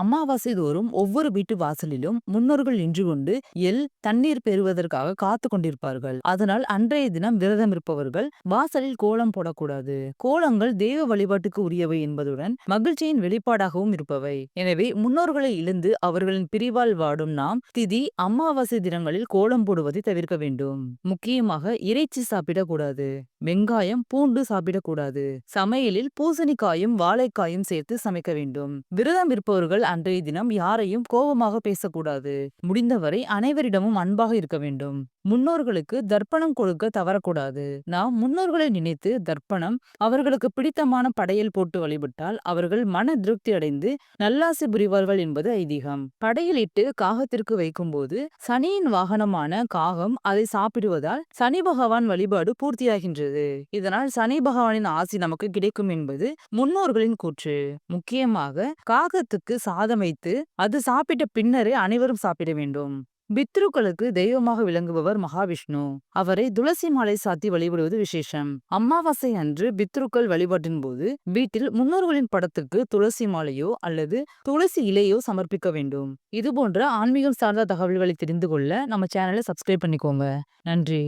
அமாவாசை தோறும் ஒவ்வொரு வீட்டு வாசலிலும் முன்னோர்கள் நின்று கொண்டு எல் தண்ணீர் பெறுவதற்காக காத்து கொண்டிருப்பார்கள். அதனால் அன்றைய தினம் விரதம் இருப்பவர்கள் வாசலில் கோலம் போடக்கூடாது. கோலங்கள் தெய்வ வழிபாட்டுக்கு உரியவை என்பதுடன் மகிழ்ச்சியின் வெளிப்பாடாகவும் இருப்பவை. எனவே முன்னோர்களை இழந்து அவர்களின் பிரிவால் வாடும் நாம் திதி அமாவாசை தினங்களில் கோலம் போடுவதை தவிர்க்க வேண்டும். முக்கியமாக இறைச்சி சாப்பிடக்கூடாது. வெங்காயம் பூண்டு சாப்பிடக்கூடாது. சமையலில் பூசணிக்காயும் வாழைக்காயும் சேர்த்து சமைக்க வேண்டும். விரதம் இருப்பவர்கள் அன்றைய தினம் யாரையும் கோபமாக பேசக்கூடாது. முடிந்தவரை அனைவரிடமும் அன்பாக இருக்க வேண்டும். முன்னோர்களுக்கு தர்ப்பணம் கொடுக்க தவறக்கூடாது. நாம் முன்னோர்களை நினைத்து தர்ப்பணம் அவர்களுக்கு பிடித்தமான படையல் போட்டு வழிபட்டால் அவர்கள் மன திருப்தி அடைந்து நல்லாசி புரிவார்கள் என்பது ஐதீகம். படையலிட்டு காகத்திற்கு வைக்கும்போது சனியின் வாகனமான காகம் அதை சாப்பிடுவதால் சனி பகவான் வழிபாடு பூர்த்தியாகின்றது. இதனால் சனி பகவானின் ஆசி நமக்கு கிடைக்கும் என்பது முன்னோர்களின் கூற்று. முக்கியமாக காகத்துக்கு சாதம் வைத்து அது சாப்பிட்ட பின்னரே அனைவரும் சாப்பிட வேண்டும். பித்ருக்களுக்கு தெய்வமாக விளங்குபவர் மகாவிஷ்ணு. அவரை துளசி மாலை சாத்தி வழிபடுவது விசேஷம். அமாவாசை அன்று பித்ருக்கள் வழிபாட்டின் போது வீட்டில் முன்னோர்களின் படத்துக்கு துளசி மாலையோ அல்லது துளசி இலையோ சமர்ப்பிக்க வேண்டும். இது போன்ற ஆன்மீகம் சார்ந்த தகவல்களை தெரிந்து கொள்ள நம்ம சேனலை சப்ஸ்கிரைப் பண்ணிக்கோங்க. நன்றி.